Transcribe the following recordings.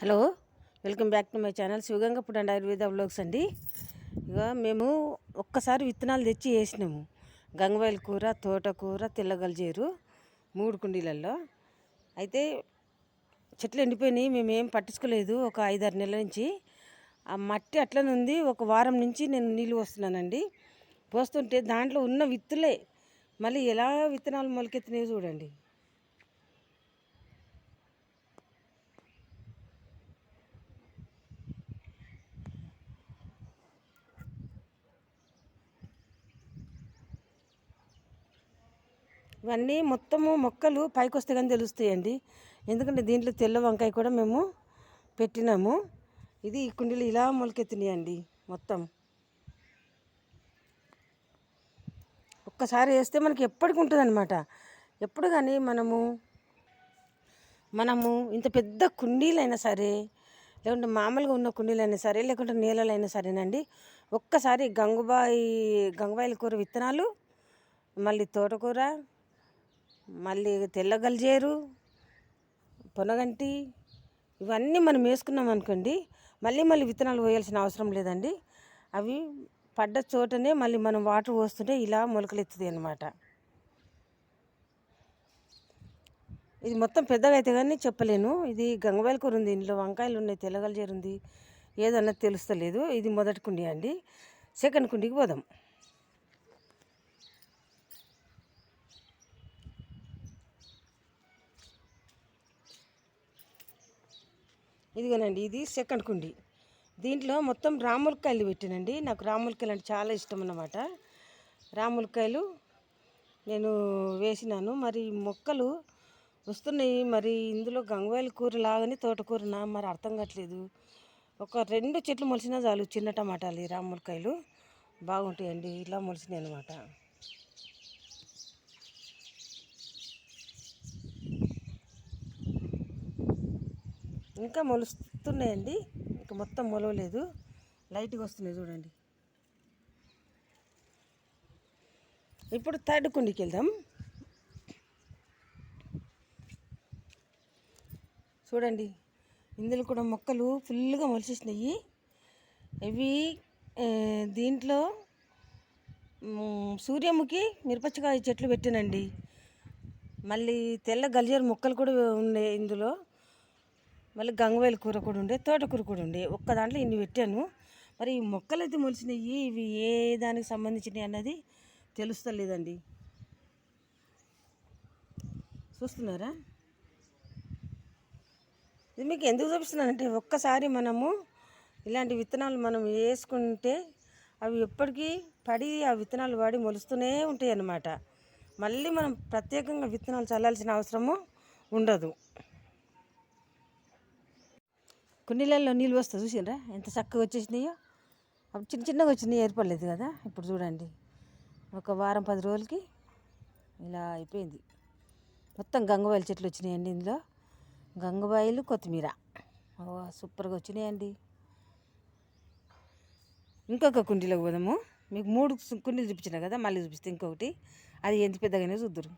Hello welcome back to my channel Sivaganga food and Ayurveda blogs అండి. ఇక మేము ఒక్కసారి విత్తనాలు తెచ్చి వేసినాము. గంగవాయల కూర తోటకూర తెల్లగలజేరు మూడు కుండీలలో అయితే చెట్లు ఎండిపోయినాయి మేము ఏం పట్టించుకోలేదు. ఒక ఐదారు నెలల నుంచి ఆ మట్టి అట్లనే ఉంది. ఒక వారం నుంచి నేను నీళ్ళు పోస్తున్నానండి. పోస్తుంటే దాంట్లో ఉన్న విత్తులే. మళ్ళీ ఎలా విత్తనాలు మొలకెత్తినాయో చూడండి. ఇవన్నీ మొత్తము మొక్కలు పైకి వస్తే కానీ తెలుస్తాయండి. ఎందుకంటే దీంట్లో తెల్ల వంకాయ కూడా మేము పెట్టినాము. ఇది ఈ కుండీలు ఇలా మొలకెత్తినాయండి మొత్తం. ఒక్కసారి వేస్తే మనకి ఎప్పటికి ఉంటుందన్నమాట. ఎప్పుడు కానీ మనము మనము ఇంత పెద్ద కుండీలైనా సరే లేకుంటే మామూలుగా ఉన్న కుండీలైనా సరే లేకుంటే నీళ్ళలైనా సరేనండి. ఒక్కసారి గంగుబాయి గంగుబాయిల కూర విత్తనాలు మళ్ళీ తోటకూర మళ్ళీ తెల్లగలిజేరు పొనగంటి ఇవన్నీ మనం వేసుకున్నాం అనుకోండి మళ్ళీ మళ్ళీ విత్తనాలు వేయాల్సిన అవసరం లేదండి. అవి పడ్డ చోటనే మళ్ళీ మనం వాటర్ పోస్తుంటే ఇలా మొలకలెత్తుతాయి అన్నమాట. ఇది మొత్తం పెద్దగా అయితే కానీ చెప్పలేను. ఇది గంగవాయల కూర ఉంది ఇందులో వంకాయలు ఉన్నాయి తెల్లగలిజేరు ఉంది ఏదన్నది తెలుస్తలేదు. ఇది మొదటి కుండీ అండి. సెకండ్ కుండీకి పోదాం. ఇదిగోనండి ఇది సెకండ్ కుండి. దీంట్లో మొత్తం రాములకాయలు పెట్టానండి. నాకు రాములకాయలు అంటే చాలా ఇష్టం అన్నమాట. రాములకాయలు నేను వేసినాను. మరి మొక్కలు వస్తున్నాయి. మరి ఇందులో గంగవాయల కూర లాగానే తోటకూరనా? మరి అర్థం కావట్లేదు. ఒక రెండు చెట్లు మొలిసినా చాలు చిన్న టమాటాలు ఈ రాములకాయలు బాగుంటాయండి. ఇలా మొలిసినాయి అన్నమాట. ఇంకా మొలుస్తున్నాయండి. ఇంకా మొత్తం మొలవలేదు. లైట్గా వస్తున్నాయి చూడండి. ఇప్పుడు థర్డ్ కుండికి వెళ్దాం. చూడండి. ఇందులో కూడా మొక్కలు ఫుల్గా మొలిచేసినాయి ఇవి దీంట్లో సూర్యముఖి మిరపచ్చకాయ చెట్లు పెట్టానండి. మళ్ళీ తెల్ల గలిజర్ మొక్కలు కూడా ఉన్నాయి ఇందులో. మళ్ళీ గంగవేల కూర కూడా ఉండే తోటకూర కూడా ఉండే. ఒక్క దాంట్లో ఇన్ని పెట్టాను. మరి ఈ మొక్కలు అయితే మొలిచినాయి ఇవి ఏ దానికి సంబంధించినవి అన్నది తెలుస్తలేదండి. చూస్తున్నారా? ఇది మీకు ఎందుకు చూపిస్తున్నానంటే ఒక్కసారి మనము ఇలాంటి విత్తనాలు మనం వేసుకుంటే అవి ఎప్పటికీ పడి ఆ విత్తనాలు పడి మొలుస్తూనే ఉంటాయి అన్నమాట మళ్ళీ మనం ప్రత్యేకంగా విత్తనాలు చల్లాల్సిన అవసరము ఉండదు. కుండీలలో నీళ్ళు వస్తా చూసిండ్రా ఎంత చక్కగా వచ్చేసినాయో? అప్పుడు చిన్న చిన్నగా వచ్చినాయి ఏర్పడలేదు కదా? ఇప్పుడు చూడండి. ఒక వారం పది రోజులకి ఇలా అయిపోయింది. మొత్తం గంగవాయల చెట్లు వచ్చినాయండి ఇందులో. గంగవాయలు కొత్తిమీర. ఓ సూపర్గా వచ్చినాయండి. ఇంకొక కుండీలోకి పోదాము. మీకు మూడు కుండీలు చూపించిన కదా? మళ్ళీ చూపిస్తే ఇంకొకటి. అది ఎంత పెద్దగానే చూద్దరు.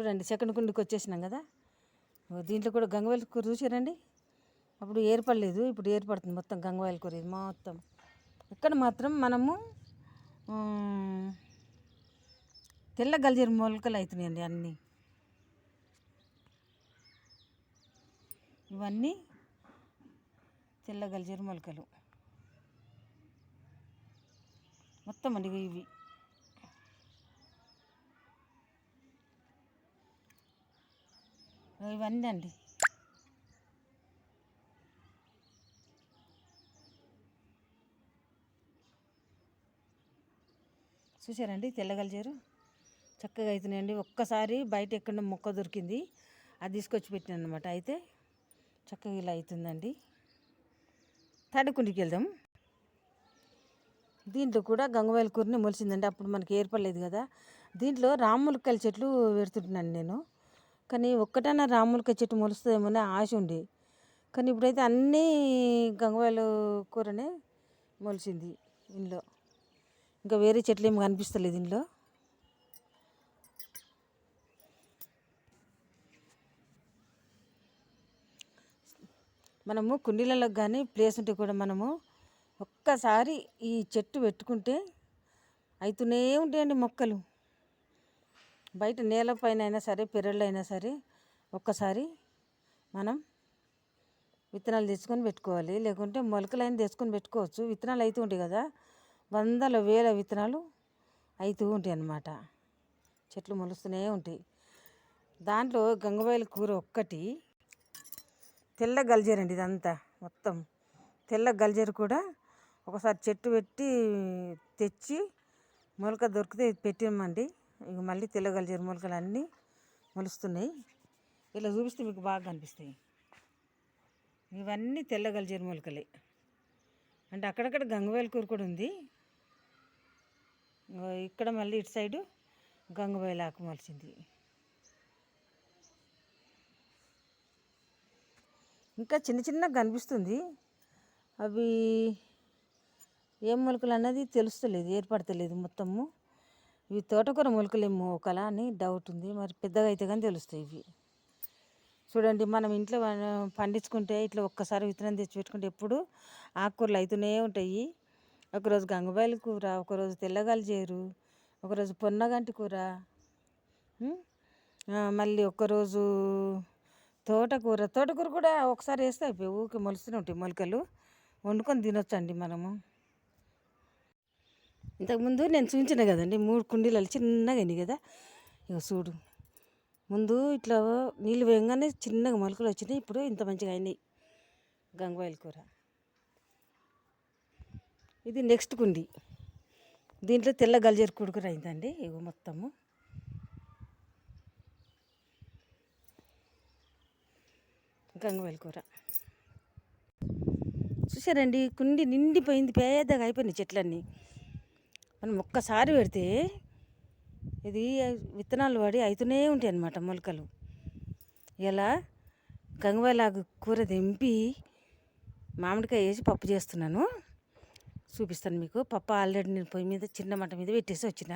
చూడండి సెకండ్ కుండీకి వచ్చేసినాం కదా? దీంట్లో కూడా గంగవాయల కూర చూసారండి అప్పుడు ఏర్పడలేదు ఇప్పుడు ఏర్పడుతుంది మొత్తం గంగవాయల కూర ఇది మొత్తం. ఇక్కడ మాత్రం మనము తెల్ల గల్జీర మొలకలు అవుతున్నాయండి అన్నీ. ఇవన్నీ తెల్ల గల్జీర మొలకలు. మొత్తం అండి ఇవి. ఇవన్నీ అండి చూసారండి తెల్లగలిచారు చక్కగా అవుతున్నాయండి ఒక్కసారి బయట ఎక్కడ మొక్క దొరికింది. అది తీసుకొచ్చి పెట్టినాను అనమాట అయితే చక్కగా ఇలా అవుతుందండి తడుకుండికి వెళ్దాం. దీంట్లో కూడా గంగవాయల కూరని మొలిచిందండి. అప్పుడు మనకి ఏర్పడలేదు కదా. దీంట్లో రాములకాయల చెట్లు పెడుతుంటున్నాను నేను. కానీ ఒక్కటన్నా రాములకి చెట్టు మొలుస్తుందేమో అని ఆశ ఉండే. కానీ ఇప్పుడైతే అన్నీ గంగవాయలు కూరనే మొలిచింది ఇంట్లో. ఇంకా వేరే చెట్లు ఏమి కనిపిస్తలేదు ఇంట్లో. మనము కుండీలలో కానీ ప్లేస్ ఉంటే కూడా మనము ఒక్కసారి ఈ చెట్టు పెట్టుకుంటే అవుతూనే ఉంటాయండి మొక్కలు. బయట నేలపైన అయినా సరే పెరళ్ళు అయినా సరే ఒక్కసారి మనం విత్తనాలు తెచ్చుకొని పెట్టుకోవాలి. లేకుంటే మొలకలైన తెచ్చుకొని పెట్టుకోవచ్చు. విత్తనాలు అవుతూ ఉంటాయి కదా వందల వేల విత్తనాలు అవుతూ ఉంటాయి అన్నమాట. చెట్లు మొలుస్తూనే ఉంటాయి. దాంట్లో గంగవాయల కూర ఒక్కటి తెల్ల గల్జేరండి ఇదంతా మొత్తం. తెల్ల గల్జేరు కూడా ఒకసారి చెట్టు పెట్టి తెచ్చి మొలక దొరికితే పెట్టామండి ఇక మళ్ళీ తెల్లగల గల్జేరు అన్నీ మొలుస్తున్నాయి. ఇలా చూపిస్తే మీకు బాగా కనిపిస్తాయి. ఇవన్నీ తెల్లగల గల్జేరు మొలకలే అంటే అక్కడక్కడ గంగవేల కూర కూడా ఉంది. ఇక్కడ మళ్ళీ ఇటు సైడు గంగవేల ఆకు మొలిచింది. ఇంకా చిన్న చిన్నగా కనిపిస్తుంది. అవి ఏం మొలకలు అన్నది తెలుస్తలేదు ఏర్పడతలేదు మొత్తము. ఇవి తోటకూర మొలకలేమో ఒకలా అని డౌట్ ఉంది. మరి పెద్దగా అయితే కానీ తెలుస్తాయి ఇవి. చూడండి మనం ఇంట్లో పండించుకుంటే ఇట్లా ఒక్కసారి విత్తనం తెచ్చి పెట్టుకుంటే ఎప్పుడు ఆకుకూరలు అవుతూనే ఉంటాయి. ఒకరోజు గంగబాయల కూర ఒకరోజు తెల్లగాలి చేరు ఒకరోజు పొన్నగంటి కూర మళ్ళీ ఒకరోజు తోటకూర. తోటకూర కూడా ఒకసారి వేస్తే అయిపోయి ఊరికే మొలుస్తూనే ఉంటాయి మొలకలు. వండుకొని తినొచ్చండి మనము. ఇంతకుముందు నేను చూపించిన కదండి మూడు కుండీలలో చిన్నగా అయినాయి కదా. ఇక చూడు. ముందు ఇట్లా నీళ్ళు వేయగానే చిన్నగా మొలకలు వచ్చినాయి ఇప్పుడు ఇంత మంచిగా అయినాయి. గంగవాయిల కూర. ఇది నెక్స్ట్ కుండి. దీంట్లో తెల్ల గల్జేరు కుడుకుర అయిందండి ఇగో మొత్తము. గంగవాయల కూర. చూసారండి కుండి నిండిపోయింది పేదగా అయిపోయినాయి చెట్లన్నీ. మనం ఒక్కసారి పెడితే ఇది విత్తనాలు పడి అవుతూనే ఉంటాయి అన్నమాట మొలకలు. ఇలా గంగవాయలాగు కూర తెంపి మామిడికాయ వేసి పప్పు చేస్తున్నాను. చూపిస్తాను మీకు. పప్పు ఆల్రెడీ నేను పొయ్యి మీద చిన్న మంట మీద పెట్టేసి వచ్చిన.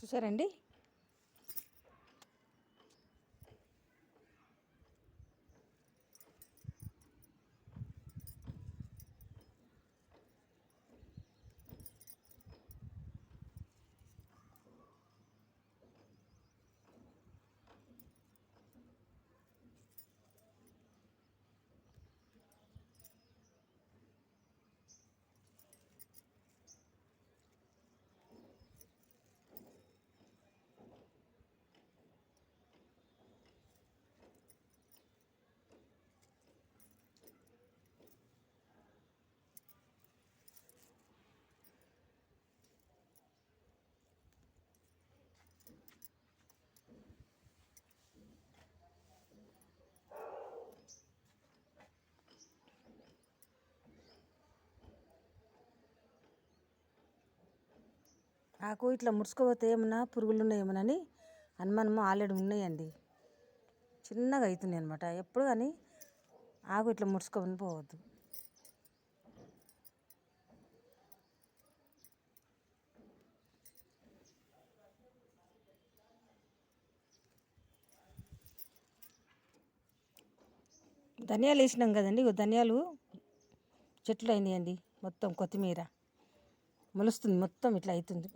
చూసారండి? నాకు ఇట్లా ముడుచుకోపోతే ఏమన్నా పురుగులు ఉన్నాయేమోనని అనుమానము ఆల్రెడీ ఉన్నాయండి. చిన్నగా అవుతున్నాయి అనమాట ఎప్పుడు కానీ ఆకు ఇట్లా ముడుచుకొని పోవద్దు. ధనియాలు వేసినాం కదండి. ధనియాలు చెట్లు అయినాయండి. మొత్తం కొత్తిమీర. మొలుస్తుంది మొత్తం ఇట్లా అవుతుంది.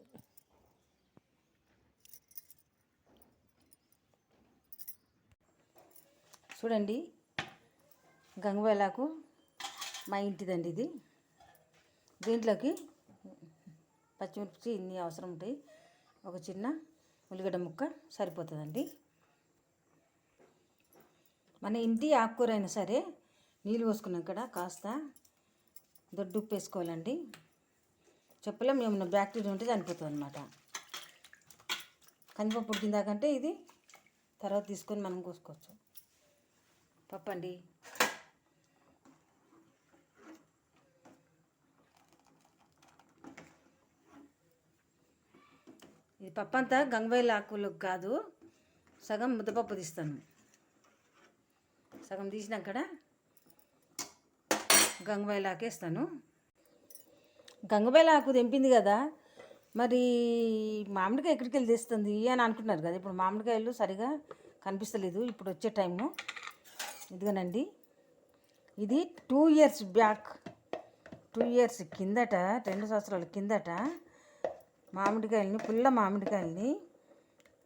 చూడండి. గంగవేలాకు మా ఇంటిదండి ఇది. దీంట్లోకి పచ్చిమిర్చి ఇన్ని అవసరం ఉంటాయి ఒక చిన్న ఉల్లిగడ్డ ముక్క సరిపోతుందండి. మన ఇంటి ఆకుకూర అయినా సరే నీళ్ళు పోసుకున్నాక కాస్త. దొడ్డు ఉప్పు వేసుకోవాలండి. చెప్పలేం ఏమన్నా బ్యాక్టీరియా ఉంటే చనిపోతుంది అనమాట కందిపప్పు ఉడికిందాకంటే ఇది తర్వాత తీసుకొని మనం కోసుకోవచ్చు. పప్పు అండి ఇది పప్పు అంతా గంగవైల ఆకులకు కాదు సగం ముద్దపప్పు తీస్తాను. సగం తీసినాక గంగవైల ఆకేస్తాను గంగవైల ఆకు తెంపింది కదా మరి మామిడికాయ ఎక్కడికి వెళ్ళి తెస్తుంది అని అనుకున్నారు కదా ఇప్పుడు మామిడికాయలు సరిగా కనిపిస్తలేదు ఇప్పుడు వచ్చే టైము. ఇదిగోనండి. ఇది two years back two years కిందట రెండు సంవత్సరాల కిందట మామిడికాయలని పుల్ల మామిడికాయలని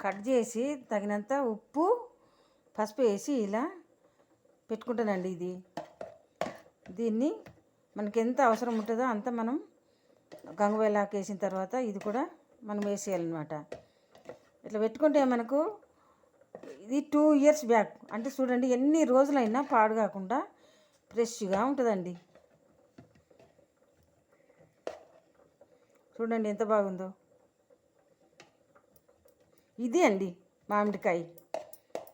కట్ చేసి తగినంత ఉప్పు పసుపు వేసి ఇలా పెట్టుకుంటానండి ఇది. దీన్ని మనకి ఎంత అవసరం ఉంటుందో అంత మనం గంగవేలాకు వేసిన తర్వాత ఇది కూడా మనం వేసేయాలన్నమాట. ఇట్లా పెట్టుకుంటే మనకు ఇది టూ ఇయర్స్ బ్యాక్ అంటే చూడండి ఎన్ని రోజులైనా పాడు కాకుండా ఫ్రెష్గా ఉంటుందండి. చూడండి ఎంత బాగుందో. ఇది అండి మామిడికాయ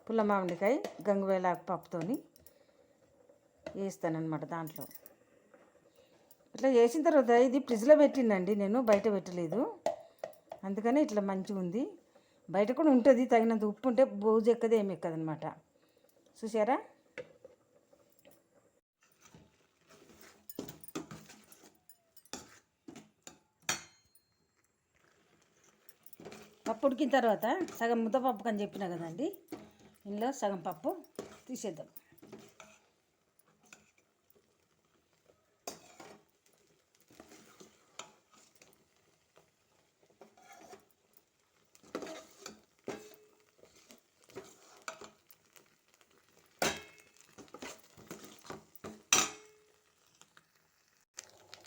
పుల్ల మామిడికాయ గంగవేల పప్పుతోని వేస్తానన్నమాట దాంట్లో. ఇట్లా వేసిన తర్వాత ఇది ఫ్రిడ్జ్లో పెట్టిండండి నేను బయట పెట్టలేదు. అందుకని ఇట్లా మంచిగా ఉంది బయట కూడా ఉంటుంది తగినంత ఉప్పు ఉంటే బోజు ఎక్కదు ఏమి ఎక్కదనమాట చూసారా పప్పు ఉడికిన తర్వాత సగం ముద్దపప్పు అని చెప్పిన కదండి ఇందులో సగం పప్పు తీసేద్దాం.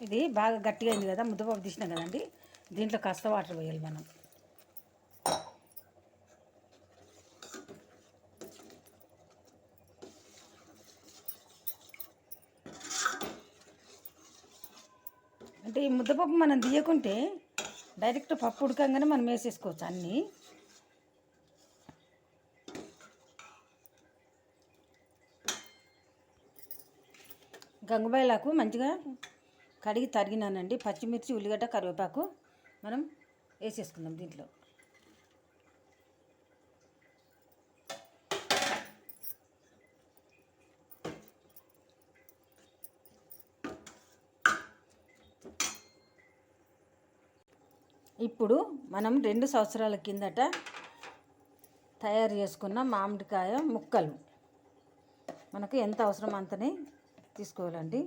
ఇది బాగా గట్టిగా అయింది కదా ముద్దపప్పు తీసినాం కదండి. దీంట్లో కాస్త వాటర్ పోయాలి మనం. అంటే ఈ ముద్దపప్పు మనం తీయకుంటే డైరెక్ట్ పప్పు ఉడకంగానే మనం వేసేసుకోవచ్చు అన్నీ. గంగబాయిలకు మంచిగా కడిగి తరిగినానండి. పచ్చిమిర్చి ఉల్లిగడ్డ కరివేపాకు మనం వేసేసుకుందాం దీంట్లో. ఇప్పుడు మనం రెండు సంవత్సరాల కిందట తయారు చేసుకున్న మామిడికాయ ముక్కలు. మనకు ఎంత అవసరం అంతనే తీసుకోవాలండి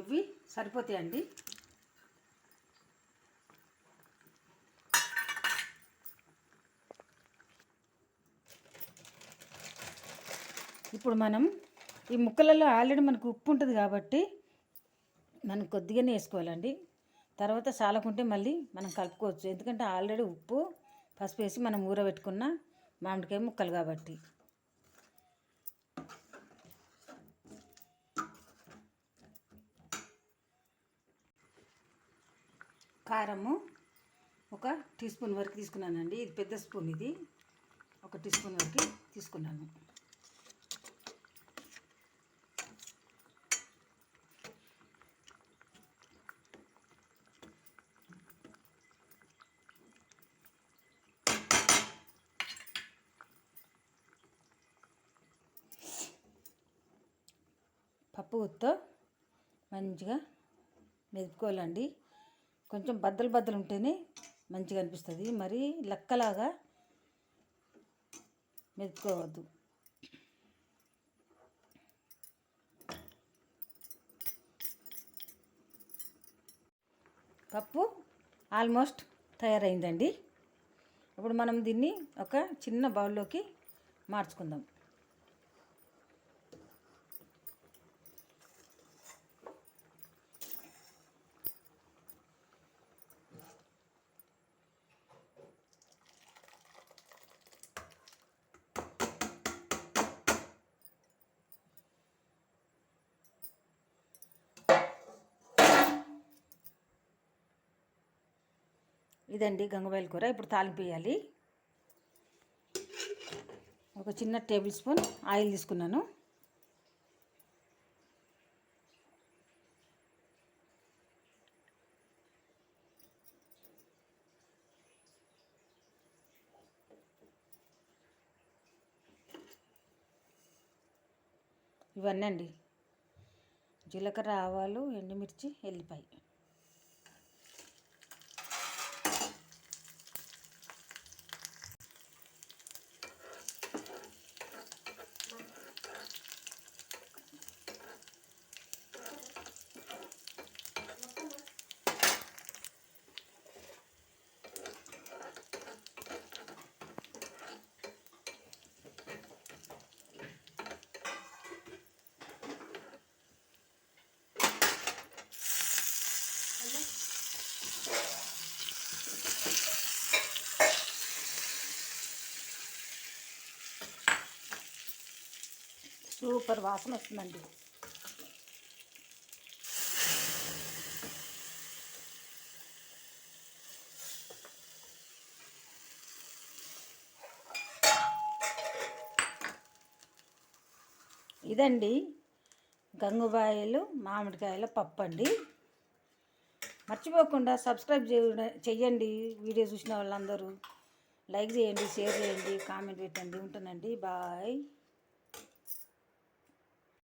ఇవి సరిపోతాయండి. ఇప్పుడు మనం ఈ ముక్కలలో ఆల్రెడీ మనకు ఉప్పు ఉంటుంది కాబట్టి మనం కొద్దిగానే వేసుకోవాలండి. తర్వాత సాలకుంటే మళ్ళీ మనం కలుపుకోవచ్చు. ఎందుకంటే ఆల్రెడీ ఉప్పు పసుపు వేసి మనం ఊరబెట్టుకున్న మామిడికాయ ముక్కలు కాబట్టి. కారము ఒక టీ స్పూన్ వరకు తీసుకున్నానండి. ఇది పెద్ద స్పూన్ ఇది. ఒక టీ స్పూన్ వరకు తీసుకున్నాను. పప్పు ఉత్తో మంచిగా మెదుపుకోవాలండి. కొంచెం బద్దలు బద్దలు ఉంటేనే మంచిగా అనిపిస్తుంది. మరి లెక్కలాగా మెదుపుకోవద్దు. పప్పు ఆల్మోస్ట్ తయారైందండి. ఇప్పుడు మనం దీన్ని ఒక చిన్న బౌల్లోకి మార్చుకుందాం. ఇదండి గంగవాయల కూర. ఇప్పుడు తాలింపు వేయాలి. ఒక చిన్న టేబుల్ స్పూన్ ఆయిల్ తీసుకున్నాను. ఇవన్నీ అండి. జీలకర్ర ఆవాలు ఎండుమిర్చి ఎల్లిపాయ. సూపర్ వాసన వస్తుందండి. ఇదండి గంగుబాయలు మామిడికాయల పప్పు అండి మర్చిపోకుండా సబ్స్క్రైబ్ చేయండి వీడియో చూసిన వాళ్ళందరూ. లైక్ చేయండి షేర్ చేయండి కామెంట్ పెట్టండి. ఉంటానండి బాయ్.